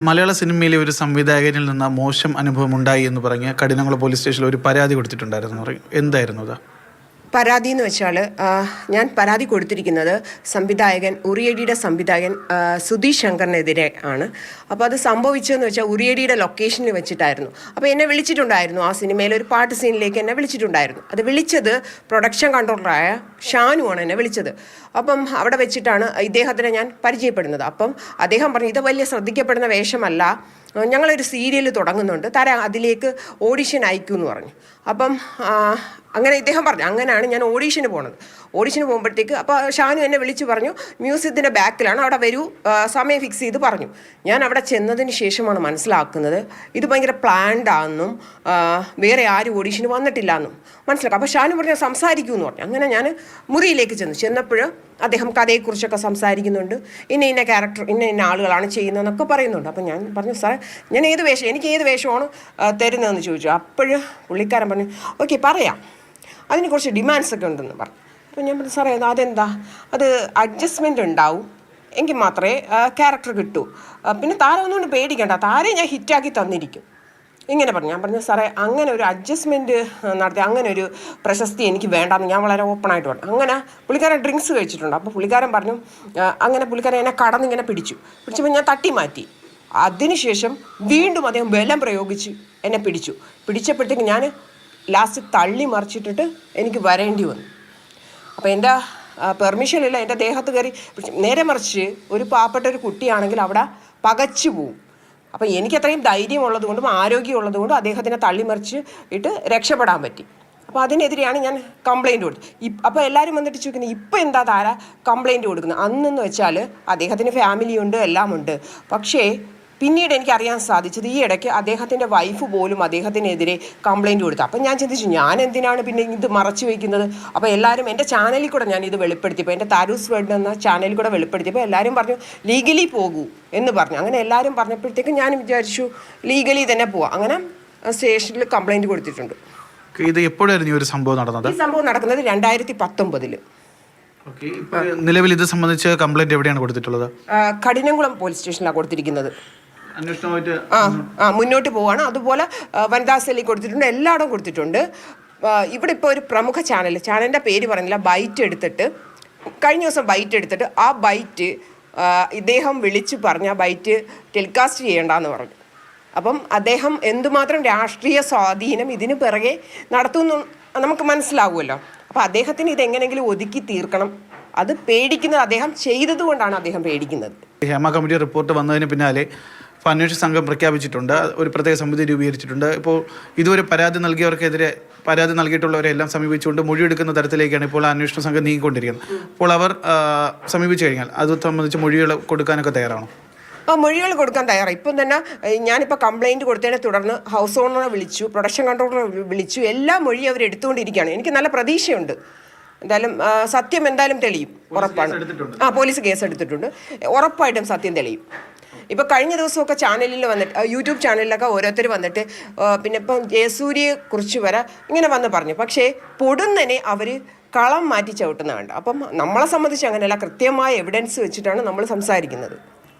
മലയാള സിനിമയിലെ ഒരു സംവിധായകനിൽ നിന്ന് മോശം അനുഭവം ഉണ്ടായി എന്ന് പറഞ്ഞ് കഠിനംകുളം പോലീസ് സ്റ്റേഷനിൽ ഒരു പരാതി കൊടുത്തിട്ടുണ്ടായിരുന്നു എന്തായിരുന്നു അത്? പരാതി എന്ന് വെച്ചാൽ ഞാൻ പരാതി കൊടുത്തിരിക്കുന്നത് സംവിധായകൻ ഉറിയടിയുടെ സംവിധായകൻ സുധീഷ് ശങ്കറിനെതിരെ ആണ്. അപ്പോൾ അത് സംഭവിച്ചതെന്ന് വെച്ചാൽ ഉറിയടിയുടെ ലൊക്കേഷനിൽ വെച്ചിട്ടായിരുന്നു. അപ്പോൾ എന്നെ വിളിച്ചിട്ടുണ്ടായിരുന്നു ആ സിനിമയിലെ ഒരു പാട്ട് സീനിലേക്ക് എന്നെ വിളിച്ചിട്ടുണ്ടായിരുന്നു. അത് വിളിച്ചത് പ്രൊഡക്ഷൻ കൺട്രോളറായ ഷാനുവാണ് എന്നെ വിളിച്ചത്. അപ്പം അവിടെ വെച്ചിട്ടാണ് ഇദ്ദേഹത്തിനെ ഞാൻ പരിചയപ്പെടുന്നത്. അപ്പം അദ്ദേഹം പറഞ്ഞു ഇത് വലിയ ശ്രദ്ധിക്കപ്പെടുന്ന വേഷമല്ല. ഞങ്ങളൊരു സീരിയൽ തുടങ്ങുന്നുണ്ട്. തര അതിലേക്ക് ഓഡിഷൻ അയക്കൂ എന്ന് പറഞ്ഞു. അപ്പം അങ്ങനെ ഇദ്ദേഹം പറഞ്ഞു അങ്ങനെയാണ് ഞാൻ ഓഡീഷന് പോണത്. ഓഡീഷന് പോകുമ്പോഴത്തേക്ക് അപ്പോൾ ഷാനു എന്നെ വിളിച്ച് പറഞ്ഞു മ്യൂസിയത്തിന്റെ ബാക്കിലാണ് അവിടെ വരൂ. സമയം ഫിക്സ് ചെയ്ത് പറഞ്ഞു. ഞാൻ അവിടെ ചെന്നതിന് ശേഷമാണ് മനസ്സിലാക്കുന്നത് ഇത് ഭയങ്കര പ്ലാൻഡ് ആണെന്നും വേറെ ആരും ഓഡീഷന് വന്നിട്ടില്ല എന്നും മനസ്സിലാക്കാം. അപ്പോൾ ഷാനു പറഞ്ഞു സംസാരിക്കൂ എന്ന് പറഞ്ഞു. അങ്ങനെ ഞാൻ മുറിയിലേക്ക് ചെന്നു. ചെന്നപ്പോൾ അദ്ദേഹം കഥയെക്കുറിച്ചൊക്കെ സംസാരിക്കുന്നുണ്ട്. ഇന്ന ഇന്ന ക്യാരക്ടർ ഇന്ന ഇന്ന ആളുകളാണ് ചെയ്യുന്നതെന്നൊക്കെ പറയുന്നുണ്ട്. അപ്പം ഞാൻ പറഞ്ഞു സാർ ഞാൻ ഏത് വേഷം എനിക്ക് ഏത് വേഷമാണ് തരുന്നതെന്ന് ചോദിച്ചു. അപ്പോഴ് പുള്ളിക്കാരൻ പറഞ്ഞു ഓക്കെ പറയാം. അതിന് കുറച്ച് ഡിമാൻഡ്സ് ഒക്കെ ഉണ്ടെന്ന് പറഞ്ഞു. അപ്പോൾ ഞാൻ പറഞ്ഞു സാറേ അതെന്താ? അത് അഡ്ജസ്റ്റ്മെന്റ് ഉണ്ടാവും. എങ്കിൽ മാത്രമേ ക്യാരക്ടർ കിട്ടൂ. പിന്നെ താരം ഒന്നുകൊണ്ട് പേടിക്കണ്ട. താരെ ഞാൻ ഹിറ്റാക്കി തന്നിരിക്കും. ഇങ്ങനെ പറഞ്ഞു. ഞാൻ പറഞ്ഞു സാറേ അങ്ങനെ ഒരു അഡ്ജസ്റ്റ്മെന്റ് നടത്തി അങ്ങനെ ഒരു പ്രശസ്തി എനിക്ക് വേണ്ടാന്ന് ഞാൻ വളരെ ഓപ്പണായിട്ട് പറഞ്ഞു. അങ്ങനെ പുള്ളിക്കാരൻ ഡ്രിങ്ക്സ് കഴിച്ചിട്ടുണ്ട്. അപ്പോൾ പുള്ളിക്കാരൻ പറഞ്ഞു അങ്ങനെ പുള്ളിക്കാരൻ എന്നെ കടന്നിങ്ങനെ പിടിച്ചു. പിടിച്ചപ്പോൾ ഞാൻ തട്ടി മാറ്റി. അതിനുശേഷം വീണ്ടും അദ്ദേഹം ബലം പ്രയോഗിച്ച് എന്നെ പിടിച്ചു. പിടിച്ചപ്പോഴത്തേക്ക് ഞാൻ ലാസ്റ്റ് തള്ളി മറിച്ചിട്ടിട്ട് എനിക്ക് വരേണ്ടി വന്നു. അപ്പോൾ എന്റെ പെർമിഷൻ ഇല്ല. എന്റെ ദേഹത്ത് കയറി നേരെ മറിച്ച് ഒരു പാവപ്പെട്ട ഒരു കുട്ടിയാണെങ്കിൽ അവിടെ പകച്ചു പോവും. അപ്പോൾ എനിക്ക് അത്രയും ധൈര്യമുള്ളത് കൊണ്ടും ആരോഗ്യമുള്ളത് കൊണ്ടും അദ്ദേഹത്തിനെ തള്ളിമറിച്ച് ഇട്ട് രക്ഷപ്പെടാൻ പറ്റി. അപ്പോൾ അതിനെതിരെയാണ് ഞാൻ കംപ്ലൈന്റ് കൊടുത്തത് ഇപ്പം അപ്പോൾ എല്ലാവരും വന്നിട്ട് ചോദിക്കുന്നത് ഇപ്പം എന്താ താര കംപ്ലൈന്റ് കൊടുക്കുന്നത് അന്നെന്ന് വെച്ചാൽ അദ്ദേഹത്തിന് ഫാമിലിയുണ്ട് എല്ലാം ഉണ്ട് പക്ഷേ പിന്നീട് എനിക്ക് അറിയാൻ സാധിച്ചത് ഈ ഇടയ്ക്ക് അദ്ദേഹത്തിന്റെ വൈഫ് പോലും അദ്ദേഹത്തിനെതിരെ കംപ്ലൈന്റ് കൊടുത്തു. അപ്പം ഞാൻ ചിന്തിച്ചു ഞാൻ എന്തിനാണ് പിന്നെ ഇത് മറച്ചു വയ്ക്കുന്നത് അപ്പോൾ എല്ലാവരും എന്റെ ചാനലിൽ കൂടെ ഞാൻ ഇത് വെളിപ്പെടുത്തിയപ്പോൾ എന്റെ താരൂസ് വേൾഡ് എന്ന ചാനലിൽ കൂടെ വെളിപ്പെടുത്തിയപ്പോൾ എല്ലാവരും പറഞ്ഞു ലീഗലി പോകൂ എന്ന് പറഞ്ഞു. അങ്ങനെ എല്ലാവരും പറഞ്ഞപ്പോഴത്തേക്കും ഞാൻ വിചാരിച്ചു ലീഗലി തന്നെ പോവാം. അങ്ങനെ സ്റ്റേഷനിൽ കംപ്ലൈന്റ് കൊടുത്തിട്ടുണ്ട്. ഇത് എപ്പോഴായിരുന്നു ഈ ഒരു സംഭവം നടന്നത്? ഈ സംഭവം നടക്കുന്നത് രണ്ടായിരത്തി പത്തൊമ്പതിൽ ഓക്കെ നിലവിൽ ഇത് സംബന്ധിച്ച് കംപ്ലൈന്റ് എവിടെയാണ് കൊടുത്തിട്ടുള്ളത്? കഠിനംകുളം പോലീസ് സ്റ്റേഷനിലാണ് കൊടുത്തിരിക്കുന്നത്. ആ ആ മുന്നോട്ട് പോവാണ്. അതുപോലെ വനിതാ സെല്ലിൽ കൊടുത്തിട്ടുണ്ട്. എല്ലായിടവും കൊടുത്തിട്ടുണ്ട്. ഇവിടെ ഇപ്പോൾ ഒരു പ്രമുഖ ചാനൽ. ചാനലിന്റെ പേര് പറഞ്ഞില്ല ബൈറ്റ് എടുത്തിട്ട്. കഴിഞ്ഞ ദിവസം ബൈറ്റ് എടുത്തിട്ട് ആ ബൈറ്റ് ഇദ്ദേഹം വിളിച്ച് പറഞ്ഞ ആ ബൈറ്റ് ടെലികാസ്റ്റ് ചെയ്യേണ്ടെന്ന് പറഞ്ഞു. അപ്പം അദ്ദേഹം എന്തുമാത്രം രാഷ്ട്രീയ സ്വാധീനം ഇതിന് പിറകെ നടത്തുന്നു നമുക്ക് മനസ്സിലാവുമല്ലോ. അപ്പോൾ അദ്ദേഹത്തിന് ഇതെങ്ങനെങ്കിലും ഒതുക്കി തീർക്കണം. അത് പേടിക്കുന്നത് അദ്ദേഹം ചെയ്തതുകൊണ്ടാണ് അദ്ദേഹം പേടിക്കുന്നത്. ഹേമ കമ്മിറ്റി റിപ്പോർട്ട് വന്നതിന് പിന്നാലെ ഇപ്പോൾ അന്വേഷണ സംഘം പ്രഖ്യാപിച്ചിട്ടുണ്ട്. ഒരു പ്രത്യേക സമിതി രൂപീകരിച്ചിട്ടുണ്ട്. ഇപ്പോൾ ഇതുവരെ പരാതി നൽകിയവർക്കെതിരെ പരാതി നൽകിയിട്ടുള്ളവരെ എല്ലാം സമീപിച്ചുകൊണ്ട് മൊഴിയെടുക്കുന്ന തരത്തിലേക്കാണ് ഇപ്പോൾ അന്വേഷണ സംഘം നീങ്ങിക്കൊണ്ടിരിക്കുന്നത്. അപ്പോൾ അവർ സമീപിച്ചു കഴിഞ്ഞാൽ അത് സംബന്ധിച്ച് മൊഴികൾ കൊടുക്കാനൊക്കെ തയ്യാറാണോ? ആ മൊഴികൾ കൊടുക്കാൻ തയ്യാറായി. ഇപ്പം തന്നെ ഞാനിപ്പോൾ കംപ്ലയിന്റ് കൊടുത്തതിനെ തുടർന്ന് ഹൗസ് ഓണറെ വിളിച്ചു പ്രൊഡക്ഷൻ കൺട്രോളറെ വിളിച്ചു എല്ലാ മൊഴി അവർ എടുത്തുകൊണ്ടിരിക്കുകയാണ്. എനിക്ക് നല്ല പ്രതീക്ഷയുണ്ട്. എന്തായാലും സത്യം എന്തായാലും തെളിയും. ഉറപ്പാണ്. ആ പോലീസ് കേസ് എടുത്തിട്ടുണ്ട്. ഉറപ്പായിട്ടും സത്യം തെളിയും. ഇപ്പോൾ കഴിഞ്ഞ ദിവസമൊക്കെ ചാനലിൽ വന്നിട്ട് യൂട്യൂബ് ചാനലിലൊക്കെ ഓരോരുത്തർ വന്നിട്ട് പിന്നെ ഇപ്പം ജയസൂര്യയെ കുറിച്ച് വരെ ഇങ്ങനെ വന്ന് പറഞ്ഞു. പക്ഷേ പൊടുന്നനെ അവർ കളം മാറ്റി ചവിട്ടുന്ന അപ്പം നമ്മളെ സംബന്ധിച്ച് അങ്ങനെയല്ല കൃത്യമായ എവിഡൻസ് വെച്ചിട്ടാണ് നമ്മൾ സംസാരിക്കുന്നത്.